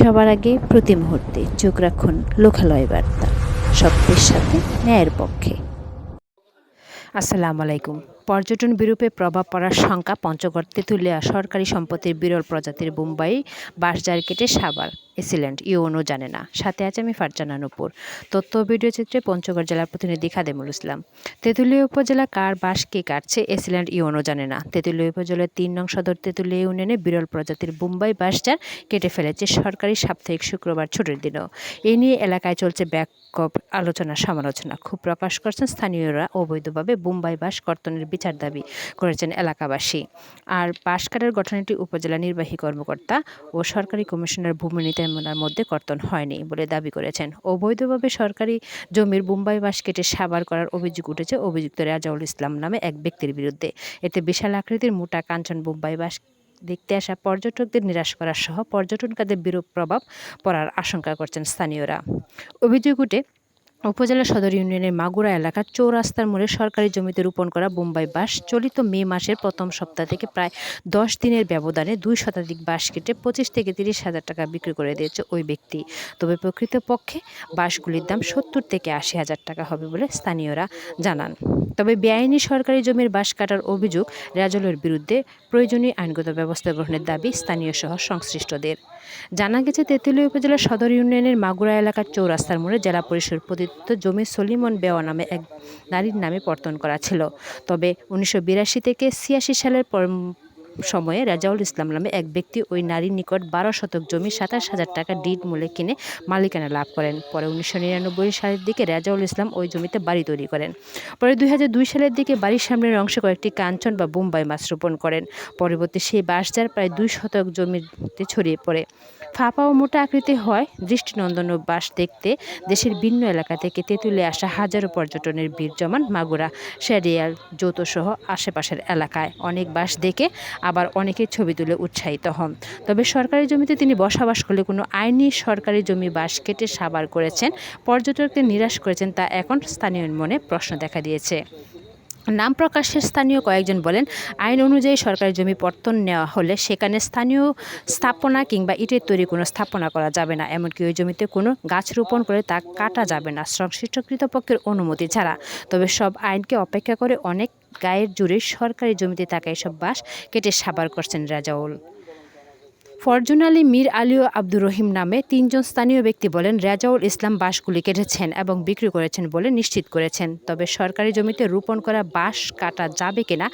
সবার আগে প্রতি মুহূর্তে চোখ রাখুন লোকালয় বার্তা। সত্যের সাথে ন্যায়ের পক্ষে। আসসালামু আলাইকুম। পর্যটন বিরূপে প্রভাব পড়ার শঙ্কা পঞ্চগড় তেঁতুলিয়া সরকারি সম্পত্তির বিরল প্রজাতির বোম্বাই বাঁশঝাড় কেটে সাবার এসিল্যান্ড ইউনো জানে না। সাথে আছে আমি ফারজানা নুপুর। তথ্য ভিডিও চিত্রে পঞ্চগড় জেলার প্রতিনিধি খাদেমুল ইসলাম। তেঁতুলিয়া উপজেলা কার বাঁশ কে কাটছে এসিল্যান্ড ইউনো জানে না। তেঁতুলিয়া উপজেলার তিন নং সদর তেঁতুলিয়া ইউনিয়নে বিরল প্রজাতির বোম্বাই বাঁশঝাড় কেটে ফেলেছে সরকারি সাপ্তাহিক শুক্রবার ছুটির দিনও। এ নিয়ে এলাকায় চলছে ব্যাকপ আলোচনা সমালোচনা। খুব প্রকাশ করছেন স্থানীয়রা অবৈধভাবে বুম্বাই বাস কর্তনের বিচার দাবি করেছেন এলাকাবাসী। আর বাঁশ কাটার গঠনটি উপজেলা নির্বাহী কর্মকর্তা ও সরকারি কমিশনার ভূমি নীতিমালার মধ্যে কর্তন হয়নি বলে দাবি করেছেন। অবৈধভাবে সরকারি জমির বোম্বাই বাস কেটে সাবার করার অভিযোগ উঠেছে অভিযুক্ত রাজাউল ইসলাম নামে এক ব্যক্তির বিরুদ্ধে। এতে বিশাল আকৃতির মোটা কাঞ্চন বোম্বাই বাস দেখতে আসা পর্যটকদের নিরাশ করা সহ পর্যটন খাতে বিরূপ প্রভাব পড়ার আশঙ্কা করছেন স্থানীয়রা। অভিযোগ উঠে উপজেলা সদর ইউনিয়নের মাগুরা এলাকার চৌরাস্তার মোড়ে সরকারি জমিতে রোপণ করা বোম্বাই বাঁশ চলিত মে মাসের প্রথম সপ্তাহ থেকে প্রায় দশ দিনের ব্যবধানে দুই শতাধিক বাঁশ কেটে পঁচিশ থেকে তিরিশ হাজার টাকা বিক্রি করে দিয়েছে ওই ব্যক্তি। তবে প্রকৃতপক্ষে বাঁশগুলির দাম সত্তর থেকে আশি হাজার টাকা হবে বলে স্থানীয়রা জানান। তবে বেআইনি সরকারি জমির বাঁশ কাটার অভিযোগ রাজলের বিরুদ্ধে প্রয়োজনীয় আইনগত ব্যবস্থা গ্রহণের দাবি স্থানীয় সহ সংশ্লিষ্টদের। জানা গেছে, তেঁতুলিয়া উপজেলার সদর ইউনিয়নের মাগুরা এলাকার চৌরাস্তার মোড়ে জেলা পরিষদ প্রদত্ত জমি সলিমন বেওয়া নামে এক নারীর নামে পর্তন করা ছিল। তবে উনিশশো বিরাশি থেকে ছিয়াশি সালের সময়ে রাজাউল ইসলাম নামে এক ব্যক্তি ওই নারীর নিকট বারো শতক জমি সাতাশ হাজার টাকা ডিড মূল্যে কিনে মালিকানা লাভ করেন। পরে উনিশশো নিরানব্বই সালের দিকে রাজাউল ইসলাম ওই জমিতে বাড়ি তৈরি করেন। পরে দুই হাজার দুই সালের দিকে বাড়ির সামনের অংশে কয়েকটি কাঞ্চন বা বোম্বাই মাছ রোপণ করেন। পরবর্তী সেই বাঁশজার প্রায় দুই শতক জমিতে ছড়িয়ে পড়ে। ফাঁপা ও মোটা আকৃতি হয় দৃষ্টিনন্দন ও বাঁশ দেখতে। দেশের ভিন্ন এলাকা থেকে তেঁতুলে আসা হাজারো পর্যটনের ভিড় জমান মাগুরা শেরিয়াল যৌতসহ আশেপাশের এলাকায়। অনেক বাঁশ দেখে আবার অনেকে ছবি তুলে উৎসাহিত হন। তবে সরকারি জমিতে তিনি বসবাস করলে কোনো আইনি সরকারি জমি বাস কেটে সাবার করেছেন, পর্যটকদের নিরাশ করেছেন তা এখন স্থানীয় মনে প্রশ্ন দেখা দিয়েছে। নাম প্রকাশের স্থানীয় কয়েকজন বলেন, আইন অনুযায়ী সরকারি জমি পর্তন নেওয়া হলে সেখানে স্থানীয় স্থাপনা কিংবা ইটের তৈরি কোনো স্থাপনা করা যাবে না। এমনকি ওই জমিতে কোনো গাছ রোপণ করে তা কাটা যাবে না। সংশ্লিষ্ট কৃতপক্ষের অনুমতি ছাড়া। তবে সব আইনকে অপেক্ষা করে অনেক গায়ের জোরে সরকারি জমিতে থাকা এসব বাঁশ কেটে সাবার করছেন রাজাউল। ফরজুন আলী মীর আলী ও আব্দুর রহিম নামে তিনজন স্থানীয় ব্যক্তি বলেন, রেজাউল ইসলাম বাঁশগুলি কেটেছেন এবং বিক্রি করেছেন বলে নিশ্চিত করেছেন। তবে সরকারি জমিতে রোপণ করা বাঁশ কাটা যাবে কিনা,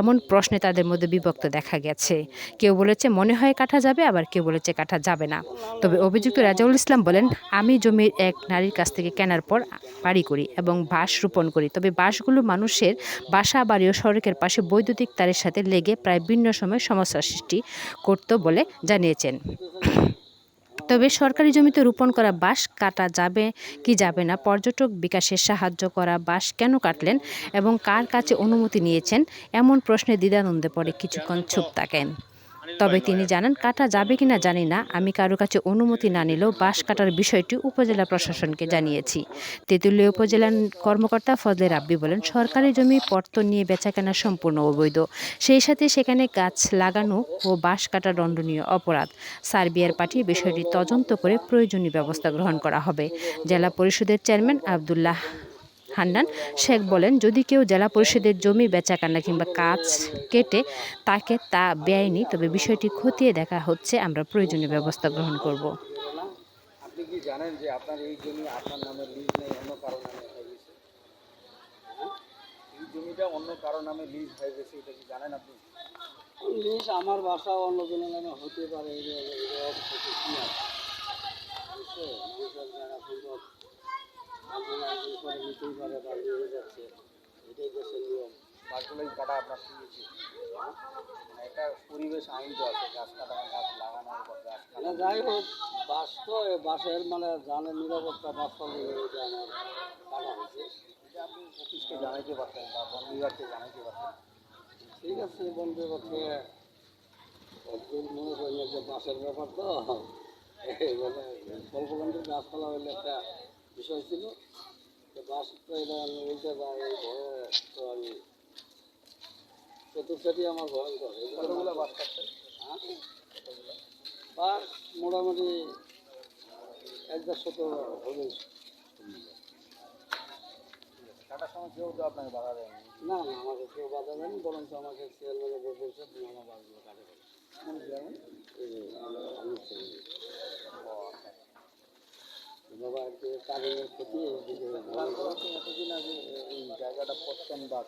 এমন প্রশ্নে তাদের মধ্যে বিভক্ত দেখা গেছে। কেউ বলেছে, মনে হয় কাটা যাবে আবার কেউ বলেছে, কাটা যাবে না তবে অভিযুক্ত রাজাউল ইসলাম বলেন, আমি জমির এক নারীর কাছ থেকে কেনার পর বাড়ি করি এবং বাঁশ রোপণ করি। তবে বাঁশগুলো মানুষের বাসা, বাড়ি ও সড়কের পাশে বৈদ্যুতিক তারের সাথে লেগে প্রায় ভিন্ন সময় সমস্যার সৃষ্টি করত বলে জানিয়েছেন তবে সরকারি জমিতে রোপণ করা বাঁশ কাটা যাবে কি যাবে না, পর্যটক বিকাশে সাহায্য করা বাঁশ কেন কাটলেন এবং কার কাছে অনুমতি নিয়েছেন, এমন প্রশ্নে দ্বিধানন্দে পড়ে কিছুক্ষণ চুপ থাকেন। তবে তিনি জানান, কাটা যাবে কিনা জানি না। আমি কারও কাছে অনুমতি না নিলেও বাঁশ কাটার বিষয়টি উপজেলা প্রশাসনকে জানিয়েছি। তেঁতুলিয়া উপজেলার কর্মকর্তা ফজলে রাব্বি বলেন, সরকারি জমি পর্তন নিয়ে বেচাকেনা সম্পূর্ণ অবৈধ। সেই সাথে সেখানে গাছ লাগানো ও বাঁশ কাটা দণ্ডনীয় অপরাধ। সার্বিয়ার পাঠিয়ে বিষয়টি তদন্ত করে প্রয়োজনীয় ব্যবস্থা গ্রহণ করা হবে। জেলা পরিষদের চেয়ারম্যান আবদুল্লাহ হান্নান শেখ বলেন যদি কেউ জেলা পরিষদের জমি বেচাকেনা কিংবা কাজ কেটে তাকে তা বেআইনি তবে বিষয়টি খতিয়ে দেখা হচ্ছে আমরা প্রয়োজনীয় ব্যবস্থা গ্রহণ করব আপনি কি জানেন যে আপনার এই জমি আপনার নামে লিজ নেই অন্য কারও নামে হয়ে গেছে হ্যাঁ? এই জমিটা অন্য কারও নামে লিজ হয়ে গেছে এটা কি জানেন আপনি জিনিস আমার বাসা অন্য নামে হতে পারে এটাই গাছগুলোই কাটা আপনার পরিবেশ আছে গাছ গাছ লাগানোর যাই হোক, বাস তো বাসের মানে জানের নিরাপত্তা বাস এটা আপনি পারতেন বা বিভাগকে জানাইতে পারতেন। ঠিক আছে বন্ধু অদ্ভুত মনে করি যে বাসের ব্যাপার তো। এই মানে স্বল্পকান্তের গাছপালা হইলে একটা বিষয় ছিল। তো বাস তো এটা আমি বলতে তো আমি চতুর্থটি আমার ভয়ঙ্কর এগুলো বাস হ্যাঁ? বাস মোটামুটি এক দেড়শো তো হবে কাটার সময় কেউ তো আপনাকে বাধা দেয়নি। না না আমাকে কেউ বাধা দেয়নি বরঞ্চ আমাকে চেয়ারম্যানের বলছে তুমি আমার বাসগুলো কাটে যে আমি বাবা একটু কারেন্টের ক্ষতি এইদিকে এতদিন জায়গাটা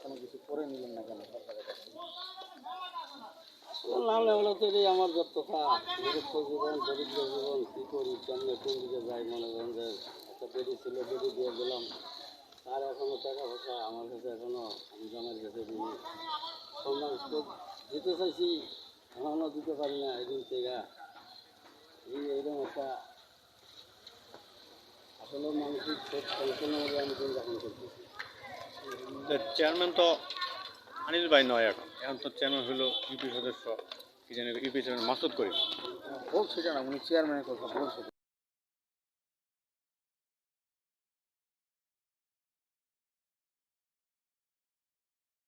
কোনো কিছু করে নিলেন না কেন সরকারের কাছে না লেভেল আমার যত কথা নিরক্ষ জীবন দরিদ্র জীবন কী করি কেমনে কোন দিকে যাই মনে করেন যে একটা বেডি ছিল বেডি দিয়ে দিলাম তার এখনও টাকা পয়সা আমার কাছে এখনও আমি জমার কাছে দিই তো দিতে চাইছি, এখনও দিতে পারি না, এদিন থেকে। এই এরকম একটা আসলে মানসিক টেনশনের আমি যাপন চেয়ারম্যান তো আনিল ভাই নয় এখন। এখন তো চেয়ারম্যান হলো ইউপি সদস্য কি জানি ইউপি চেয়ারম্যান মাসুদ করিম। বলছে জানা উনি চেয়ারম্যানের কথা বলছে।